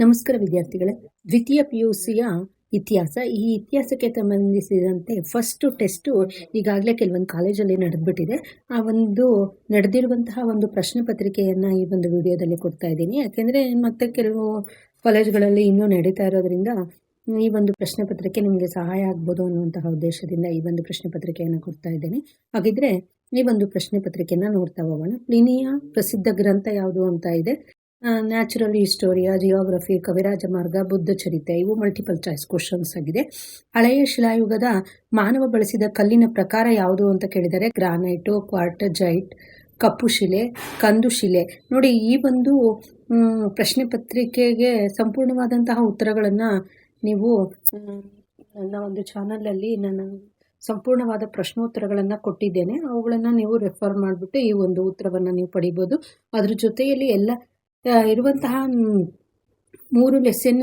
ನಮಸ್ಕಾರ ವಿದ್ಯಾರ್ಥಿಗಳೇ. ದ್ವಿತೀಯ ಪಿ ಯು ಸಿಯ ಇತಿಹಾಸ. ಈ ಇತಿಹಾಸಕ್ಕೆ ಸಂಬಂಧಿಸಿದಂತೆ ಫಸ್ಟು ಟೆಸ್ಟು ಈಗಾಗಲೇ ಕೆಲವೊಂದು ಕಾಲೇಜಲ್ಲಿ ನಡೆದ್ಬಿಟ್ಟಿದೆ. ಆ ಒಂದು ನಡೆದಿರುವಂತಹ ಒಂದು ಪ್ರಶ್ನೆ ಪತ್ರಿಕೆಯನ್ನು ಈ ಒಂದು ವಿಡಿಯೋದಲ್ಲಿ ಕೊಡ್ತಾ ಇದ್ದೀನಿ. ಯಾಕೆಂದರೆ ಮತ್ತೆ ಕೆಲವು ಕಾಲೇಜ್ಗಳಲ್ಲಿ ಇನ್ನೂ ನಡೀತಾ ಇರೋದ್ರಿಂದ ಈ ಒಂದು ಪ್ರಶ್ನೆ ಪತ್ರಿಕೆ ನಿಮಗೆ ಸಹಾಯ ಆಗ್ಬೋದು ಅನ್ನುವಂತಹ ಉದ್ದೇಶದಿಂದ ಈ ಒಂದು ಪ್ರಶ್ನೆ ಪತ್ರಿಕೆಯನ್ನು ಕೊಡ್ತಾ ಇದ್ದೀನಿ. ಹಾಗಿದ್ರೆ ಈ ಒಂದು ಪ್ರಶ್ನೆ ಪತ್ರಿಕೆಯನ್ನು ನೋಡ್ತಾ ಹೋಗೋಣ. ಪ್ಲಿನಿಯ ಪ್ರಸಿದ್ಧ ಗ್ರಂಥ ಯಾವುದು ಅಂತ ಇದೆ. ನ್ಯಾಚುರಲ್ ಹಿಸ್ಟೋರಿಯಾ ಜಿಯೋಗ್ರಫಿ ಕವಿರಾಜ ಮಾರ್ಗ, ಬುದ್ಧ ಚರಿತೆ, ಇವು ಮಲ್ಟಿಪಲ್ ಚಾಯ್ಸ್ ಕ್ವಶನ್ಸ್ ಆಗಿದೆ. ಹಳೆಯ ಶಿಲಾಯುಗದ ಮಾನವ ಬಳಸಿದ ಕಲ್ಲಿನ ಪ್ರಕಾರ ಯಾವುದು ಅಂತ ಕೇಳಿದರೆ ಗ್ರಾನೈಟು ಕ್ವಾರ್ಟಜೈಟ್ ಕಪ್ಪು ಶಿಲೆ, ಕಂದು ಶಿಲೆ. ನೋಡಿ, ಈ ಒಂದು ಪ್ರಶ್ನೆ ಪತ್ರಿಕೆಗೆ ಸಂಪೂರ್ಣವಾದಂತಹ ಉತ್ತರಗಳನ್ನು ನೀವು ನನ್ನ ಒಂದು ಚಾನಲಲ್ಲಿ ನಾನು ಸಂಪೂರ್ಣವಾದ ಪ್ರಶ್ನೋತ್ತರಗಳನ್ನು ಕೊಟ್ಟಿದ್ದೇನೆ. ಅವುಗಳನ್ನು ನೀವು ರೆಫರ್ ಮಾಡಿಬಿಟ್ಟು ಈ ಒಂದು ಉತ್ತರವನ್ನು ನೀವು ಪಡಿಬೋದು. ಅದ್ರ ಜೊತೆಯಲ್ಲಿ ಎಲ್ಲ ಇರುವಂತಹ ಮೂರು ಲೆಸನ್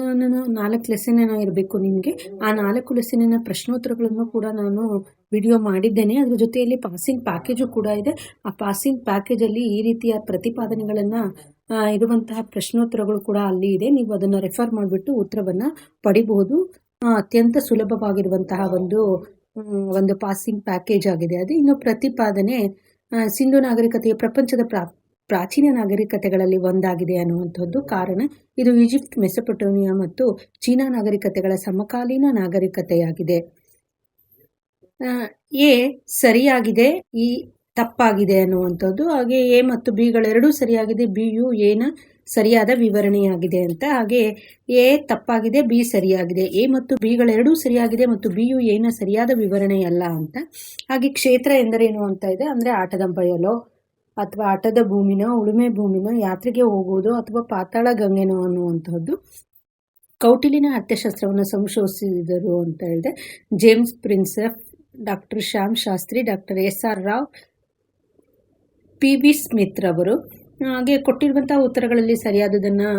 ನಾಲ್ಕು ಲೆಸನ್ ಏನೋ ಇರಬೇಕು ನಿಮಗೆ. ಆ ನಾಲ್ಕು ಲೆಸನಿನ ಪ್ರಶ್ನೋತ್ತರಗಳನ್ನು ಕೂಡ ನಾನು ವಿಡಿಯೋ ಮಾಡಿದ್ದೇನೆ. ಅದ್ರ ಜೊತೆಯಲ್ಲಿ ಪಾಸಿಂಗ್ ಪ್ಯಾಕೇಜು ಕೂಡ ಇದೆ. ಆ ಪಾಸಿಂಗ್ ಪ್ಯಾಕೇಜಲ್ಲಿ ಈ ರೀತಿಯ ಪ್ರತಿಪಾದನೆಗಳನ್ನು ಇರುವಂತಹ ಪ್ರಶ್ನೋತ್ತರಗಳು ಕೂಡ ಅಲ್ಲಿ ಇದೆ. ನೀವು ಅದನ್ನು ರೆಫರ್ ಮಾಡಿಬಿಟ್ಟು ಉತ್ತರವನ್ನು ಪಡಿಬಹುದು ಅತ್ಯಂತ ಸುಲಭವಾಗಿರುವಂತಹ ಒಂದು ಒಂದು ಪಾಸಿಂಗ್ ಪ್ಯಾಕೇಜ್ ಆಗಿದೆ. ಅದು ಇನ್ನು ಪ್ರತಿಪಾದನೆ ಸಿಂಧು ನಾಗರಿಕತೆಯ ಪ್ರಪಂಚದ ಪ್ರಾ ಪ್ರಾಚೀನ ನಾಗರಿಕತೆಗಳಲ್ಲಿ ಒಂದಾಗಿದೆ ಅನ್ನುವಂಥದ್ದು ಕಾರಣ ಇದು ಈಜಿಪ್ಟ್, ಮೆಸೊಪೊಟೋಮಿಯಾ ಮತ್ತು ಚೀನಾ ನಾಗರಿಕತೆಗಳ ಸಮಕಾಲೀನ ನಾಗರಿಕತೆಯಾಗಿದೆ. ಎ ಸರಿಯಾಗಿದೆ ಈ ತಪ್ಪಾಗಿದೆ ಅನ್ನುವಂಥದ್ದು, ಹಾಗೆ ಎ ಮತ್ತು ಬಿಗಳೆರಡೂ ಸರಿಯಾಗಿದೆ, ಬಿ, ಯು ಎನ ಸರಿಯಾದ ವಿವರಣೆಯಾಗಿದೆ ಅಂತ, ಹಾಗೆ ಎ ತಪ್ಪಾಗಿದೆ, ಬಿ ಸರಿಯಾಗಿದೆ, ಎ ಮತ್ತು ಬಿಗಳೆರಡೂ ಸರಿಯಾಗಿದೆ ಮತ್ತು ಬಿ, ಯು ಎನ ಸರಿಯಾದ ವಿವರಣೆಯಲ್ಲ ಅಂತ. ಹಾಗೆ ಕ್ಷೇತ್ರ ಎಂದರೇನು ಅಂತ ಇದೆ, ಅಂದರೆ ಆಟದ ಬಯಲು ಅಥವಾ ಆಟದ ಭೂಮಿನ, ಉಳುಮೆ ಭೂಮಿನ, ಯಾತ್ರೆಗೆ ಹೋಗುವುದು ಅಥವಾ ಪಾತಾಳ ಗಂಗೆನೋ ಅನ್ನುವಂಥದ್ದು ಕೌಟಿಲಿನ ಅರ್ಥಶಾಸ್ತ್ರವನ್ನು ಸಂಶೋಧಿಸಿದರು ಅಂತ ಹೇಳಿದೆ. James Prinsep doctor Shyam Shastri, doctor S R Rao, P B Smith ರವರು. ಹಾಗೆ ಕೊಟ್ಟಿರುವಂತಹ ಉತ್ತರಗಳಲ್ಲಿ ಸರಿಯಾದದನ್ನು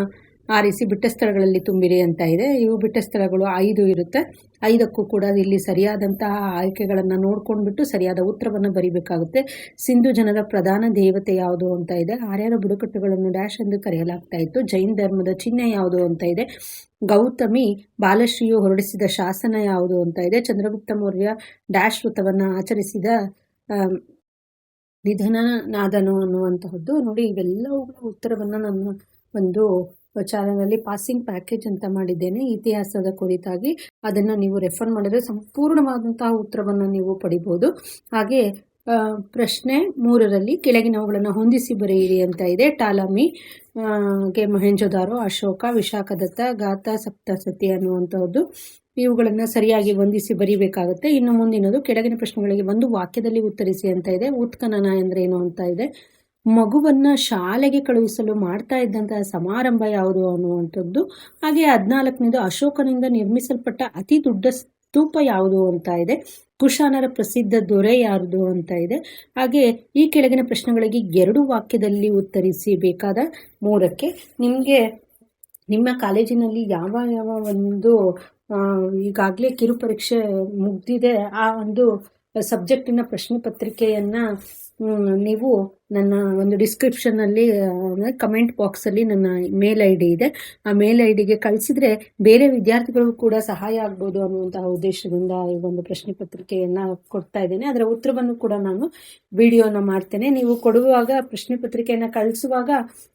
ಆರಿಸಿ ಬಿಟ್ಟ ಸ್ಥಳಗಳಲ್ಲಿ ತುಂಬಿರಿ ಅಂತ ಇದೆ. ಇವು ಬಿಟ್ಟ ಸ್ಥಳಗಳು ಐದು ಇರುತ್ತೆ. ಐದಕ್ಕೂ ಕೂಡ ಇಲ್ಲಿ ಸರಿಯಾದಂತಹ ಆಯ್ಕೆಗಳನ್ನು ನೋಡ್ಕೊಂಡ್ಬಿಟ್ಟು ಸರಿಯಾದ ಉತ್ತರವನ್ನು ಬರಿಬೇಕಾಗುತ್ತೆ. ಸಿಂಧು ಜನರ ಪ್ರಧಾನ ದೇವತೆ ಯಾವುದು ಅಂತ ಇದೆ. ಆರ್ಯರ ಬುಡಕಟ್ಟುಗಳನ್ನು ಡ್ಯಾಶ್ ಎಂದು ಕರೆಯಲಾಗ್ತಾ ಇತ್ತು. ಜೈನ್ ಧರ್ಮದ ಚಿಹ್ನೆ ಯಾವುದು ಅಂತ ಇದೆ. ಗೌತಮಿ ಬಾಲಶ್ರೀಯು ಹೊರಡಿಸಿದ ಶಾಸನ ಯಾವುದು ಅಂತ ಇದೆ. ಚಂದ್ರಗುಪ್ತ ಮೌರ್ಯ ಡ್ಯಾಶ್ ವೃತವನ್ನು ಆಚರಿಸಿದ ನಿಧನನಾದನು ಅನ್ನುವಂತಹದ್ದು. ನೋಡಿ, ಇವೆಲ್ಲವುಗಳ ಉತ್ತರವನ್ನು ನಾನು ಒಂದು ಚಾನಲಲ್ಲಿ ಪಾಸಿಂಗ್ ಪ್ಯಾಕೇಜ್ ಅಂತ ಮಾಡಿದ್ದೇನೆ. ಇತಿಹಾಸದ ಕುರಿತಾಗಿ ಅದನ್ನು ನೀವು ರೆಫರ್ ಮಾಡಿದ್ರೆ ಸಂಪೂರ್ಣವಾದಂತಹ ಉತ್ತರವನ್ನು ನೀವು ಪಡಿಬೋದು. ಹಾಗೆ ಪ್ರಶ್ನೆ ಮೂರರಲ್ಲಿ ಕೆಳಗಿನವುಗಳನ್ನು ಹೊಂದಿಸಿ ಬರೆಯಿರಿ ಅಂತ ಇದೆ. ಟಾಲಮಿ ಗೆ ಮಹೇಂಜೋದಾರೋ, ಅಶೋಕ, ವಿಶಾಖದತ್ತ ಗಾತ ಸಪ್ತ ಸತಿ ಅನ್ನುವಂಥದ್ದು ಇವುಗಳನ್ನು ಸರಿಯಾಗಿ ಹೊಂದಿಸಿ ಬರೀಬೇಕಾಗುತ್ತೆ. ಇನ್ನು ಮುಂದಿನದು ಕೆಳಗಿನ ಪ್ರಶ್ನೆಗಳಿಗೆ ಒಂದು ವಾಕ್ಯದಲ್ಲಿ ಉತ್ತರಿಸಿ ಅಂತ ಇದೆ. ಉತ್ಖನನ ಏನು ಅಂತ ಇದೆ. ಮಗುವನ್ನ ಶಾಲೆಗೆ ಕಳುಹಿಸಲು ಮಾಡ್ತಾ ಇದ್ದಂತಹ ಸಮಾರಂಭ ಯಾವುದು ಅನ್ನುವಂಥದ್ದು, ಹಾಗೆ ಹದಿನಾಲ್ಕನೇದು ಅಶೋಕನಿಂದ ನಿರ್ಮಿಸಲ್ಪಟ್ಟ ಅತಿ ದೊಡ್ಡ ಸ್ತೂಪ ಯಾವುದು ಅಂತ ಇದೆ. ಕುಶಾನರ ಪ್ರಸಿದ್ಧ ದೊರೆ ಯಾರ್ದು ಅಂತ ಇದೆ. ಹಾಗೆ ಈ ಕೆಳಗಿನ ಪ್ರಶ್ನೆಗಳಿಗೆ ಎರಡು ವಾಕ್ಯದಲ್ಲಿ ಉತ್ತರಿಸಿ ಬೇಕಾದ ಮೂರಕ್ಕೆ. ನಿಮಗೆ ನಿಮ್ಮ ಕಾಲೇಜಿನಲ್ಲಿ ಯಾವ ಯಾವ ಒಂದು ಈಗಾಗಲೇ ಕಿರು ಪರೀಕ್ಷೆ ಮುಗ್ದಿದೆ, ಆ ಒಂದು ಸಬ್ಜೆಕ್ಟಿನ ಪ್ರಶ್ನೆ ಪತ್ರಿಕೆಯನ್ನು ನೀವು ನನ್ನ ಒಂದು ಡಿಸ್ಕ್ರಿಪ್ಷನ್ನಲ್ಲಿ ಕಮೆಂಟ್ ಬಾಕ್ಸಲ್ಲಿ ನನ್ನ ಮೇಲ್ ಐ ಡಿ ಇದೆ. ಆ ಮೇಲ್ ಐ ಡಿಗೆ ಕಳಿಸಿದ್ರೆ ಬೇರೆ ವಿದ್ಯಾರ್ಥಿಗಳಿಗೂ ಕೂಡ ಸಹಾಯ ಆಗ್ಬೋದು ಅನ್ನುವಂತಹ ಉದ್ದೇಶದಿಂದ ಈ ಒಂದು ಪ್ರಶ್ನೆ ಪತ್ರಿಕೆಯನ್ನು ಕೊಡ್ತಾ ಇದ್ದೇನೆ. ಅದರ ಉತ್ತರವನ್ನು ಕೂಡ ನಾನು ವಿಡಿಯೋನ ಮಾಡ್ತೇನೆ. ನೀವು ಕೊಡುವಾಗ ಪ್ರಶ್ನೆ ಪತ್ರಿಕೆಯನ್ನು ಕಳಿಸುವಾಗ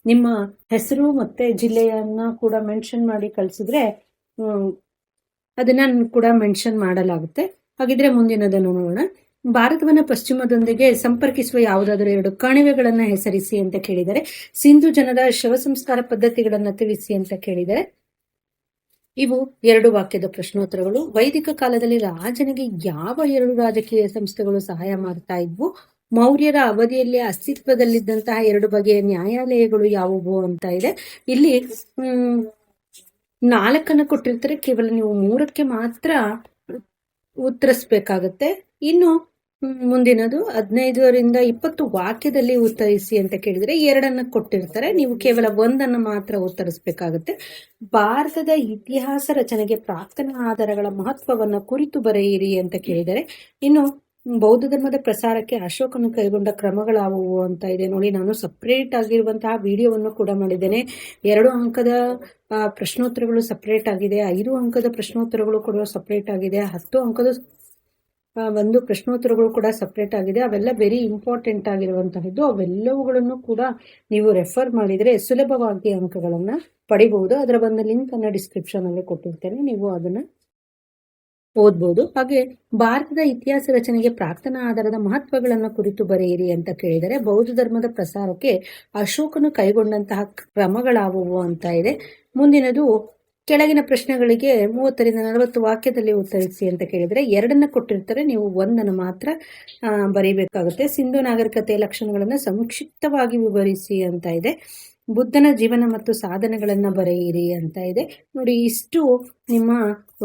ನಿಮ್ಮ ಹೆಸರು ಮತ್ತು ಜಿಲ್ಲೆಯನ್ನು ಕೂಡ ಮೆನ್ಷನ್ ಮಾಡಿ ಕಳಿಸಿದ್ರೆ ಅದನ್ನು ಕೂಡ ಮೆನ್ಷನ್ ಮಾಡಲಾಗುತ್ತೆ. ಹಾಗಿದ್ರೆ ಮುಂದಿನದನ್ನು ನೋಡೋಣ. ಭಾರತವನ್ನ ಪಶ್ಚಿಮದೊಂದಿಗೆ ಸಂಪರ್ಕಿಸುವ ಯಾವುದಾದರೂ ಎರಡು ಕಣಿವೆಗಳನ್ನು ಹೆಸರಿಸಿ ಅಂತ ಕೇಳಿದರೆ, ಸಿಂಧು ಜನರ ಶವ ಸಂಸ್ಕಾರ ಪದ್ಧತಿಗಳನ್ನು ತಿಳಿಸಿ ಅಂತ ಕೇಳಿದರೆ, ಇವು ಎರಡು ವಾಕ್ಯದ ಪ್ರಶ್ನೋತ್ತರಗಳು. ವೈದಿಕ ಕಾಲದಲ್ಲಿ ರಾಜನಿಗೆ ಯಾವ ಎರಡು ರಾಜಕೀಯ ಸಂಸ್ಥೆಗಳು ಸಹಾಯ ಮಾಡ್ತಾ ಇದ್ವು? ಮೌರ್ಯರ ಅವಧಿಯಲ್ಲಿ ಅಸ್ತಿತ್ವದಲ್ಲಿದ್ದಂತಹ ಎರಡು ಬಗೆಯ ನ್ಯಾಯಾಲಯಗಳು ಯಾವುವು ಅಂತ ಇದೆ. ಇಲ್ಲಿ ನಾಲ್ಕನ್ನು ಕೊಟ್ಟಿರ್ತಾರೆ. ಕೇವಲ ನೀವು ಮೂರಕ್ಕೆ ಮಾತ್ರ ಉತ್ತರಿಸ್ಬೇಕಾಗತ್ತೆ. ಇನ್ನು ಮುಂದಿನದು ಹದಿನೈದರಿಂದ ಇಪ್ಪತ್ತು ವಾಕ್ಯದಲ್ಲಿ ಉತ್ತರಿಸಿ ಅಂತ ಕೇಳಿದ್ರೆ ಎರಡನ್ನ ಕೊಟ್ಟಿರ್ತಾರೆ. ನೀವು ಕೇವಲ ಒಂದನ್ನು ಮಾತ್ರ ಉತ್ತರಿಸಬೇಕಾಗುತ್ತೆ. ಭಾರತದ ಇತಿಹಾಸ ರಚನೆಗೆ ಪ್ರಾರ್ಥನಾ ಆಧಾರಗಳ ಮಹತ್ವವನ್ನು ಕುರಿತು ಬರೆಯಿರಿ ಅಂತ ಕೇಳಿದರೆ, ಇನ್ನು ಬೌದ್ಧ ಧರ್ಮದ ಪ್ರಸಾರಕ್ಕೆ ಅಶೋಕನು ಕೈಗೊಂಡ ಕ್ರಮಗಳಾವುವು ಅಂತ ಇದೆ ನೋಡಿ. ನಾನು ಸಪ್ರೇಟ್ ಆಗಿರುವಂತಹ ವಿಡಿಯೋವನ್ನು ಕೂಡ ಮಾಡಿದ್ದೇನೆ. ಎರಡು ಅಂಕದ ಪ್ರಶ್ನೋತ್ತರಗಳು ಸಪ್ರೇಟ್ ಆಗಿದೆ. ಐದು ಅಂಕದ ಪ್ರಶ್ನೋತ್ತರಗಳು ಕೂಡ ಸಪ್ರೇಟ್ ಆಗಿದೆ. ಹತ್ತು ಅಂಕದ ಒಂದು ಪ್ರಶ್ನೋತ್ತರಗಳು ಕೂಡ ಸಪ್ರೇಟ್ ಆಗಿದೆ. ಅವೆಲ್ಲ ವೆರಿ ಇಂಪಾರ್ಟೆಂಟ್ ಆಗಿರುವಂತಹದ್ದು. ಅವೆಲ್ಲವುಗಳನ್ನು ಕೂಡ ನೀವು ರೆಫರ್ ಮಾಡಿದರೆ ಸುಲಭವಾಗಿ ಅಂಕಗಳನ್ನು ಪಡಿಬಹುದು. ಅದರ ಅನ್ನು ಡಿಸ್ಕ್ರಿಪ್ಷನ್ ಅಲ್ಲಿ ಕೊಟ್ಟಿರ್ತೇನೆ. ನೀವು ಅದನ್ನ ಓದ್ಬೋದು. ಹಾಗೆ ಭಾರತದ ಇತಿಹಾಸ ರಚನೆಗೆ ಪ್ರಾರ್ಥನಾ ಆಧಾರದ ಮಹತ್ವಗಳನ್ನು ಕುರಿತು ಬರೆಯಿರಿ ಅಂತ ಕೇಳಿದರೆ ಬೌದ್ಧ ಧರ್ಮದ ಪ್ರಸಾರಕ್ಕೆ ಅಶೋಕನು ಕೈಗೊಂಡಂತಹ ಕ್ರಮಗಳಾವುವು ಅಂತ ಇದೆ. ಮುಂದಿನದು, ಕೆಳಗಿನ ಪ್ರಶ್ನೆಗಳಿಗೆ ಮೂವತ್ತರಿಂದ ನಲವತ್ತು ವಾಕ್ಯದಲ್ಲಿ ಉತ್ತರಿಸಿ ಅಂತ ಕೇಳಿದರೆ ಎರಡನ್ನ ಕೊಟ್ಟಿರ್ತಾರೆ, ನೀವು ಒಂದನ್ನು ಮಾತ್ರ ಬರೀಬೇಕಾಗುತ್ತೆ. ಸಿಂಧು ನಾಗರಿಕತೆಯ ಲಕ್ಷಣಗಳನ್ನು ಸಂಕ್ಷಿಪ್ತವಾಗಿ ವಿವರಿಸಿ ಅಂತ ಇದೆ. ಬುದ್ಧನ ಜೀವನ ಮತ್ತು ಸಾಧನೆಗಳನ್ನು ಬರೆಯಿರಿ ಅಂತ ಇದೆ. ನೋಡಿ, ಇಷ್ಟು ನಿಮ್ಮ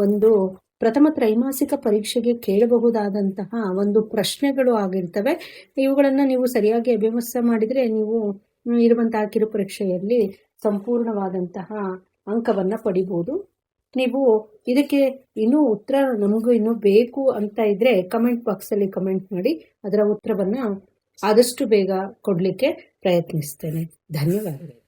ಒಂದು ಪ್ರಥಮ ತ್ರೈಮಾಸಿಕ ಪರೀಕ್ಷೆಗೆ ಕೇಳಬಹುದಾದಂತಹ ಒಂದು ಪ್ರಶ್ನೆಗಳು ಆಗಿರ್ತವೆ. ಇವುಗಳನ್ನು ನೀವು ಸರಿಯಾಗಿ ಅಭ್ಯಾಸ ಮಾಡಿದರೆ ನೀವು ಇರುವಂತಹ ಕಿರು ಪರೀಕ್ಷೆಯಲ್ಲಿ ಸಂಪೂರ್ಣವಾದಂತಹ ಅಂಕವನ್ನು ಪಡಿಬಹುದು ನೀವು ಇದಕ್ಕೆ ಇನ್ನೂ ಉತ್ತರ ನಮಗೂ ಇನ್ನೂ ಬೇಕು ಅಂತ ಇದ್ರೆ ಕಮೆಂಟ್ ಬಾಕ್ಸ್ ಅಲ್ಲಿ ಕಮೆಂಟ್ ಮಾಡಿ, ಅದರ ಉತ್ತರವನ್ನು ಆದಷ್ಟು ಬೇಗ ಕೊಡಲಿಕ್ಕೆ ಪ್ರಯತ್ನಿಸ್ತೇನೆ. ಧನ್ಯವಾದಗಳು.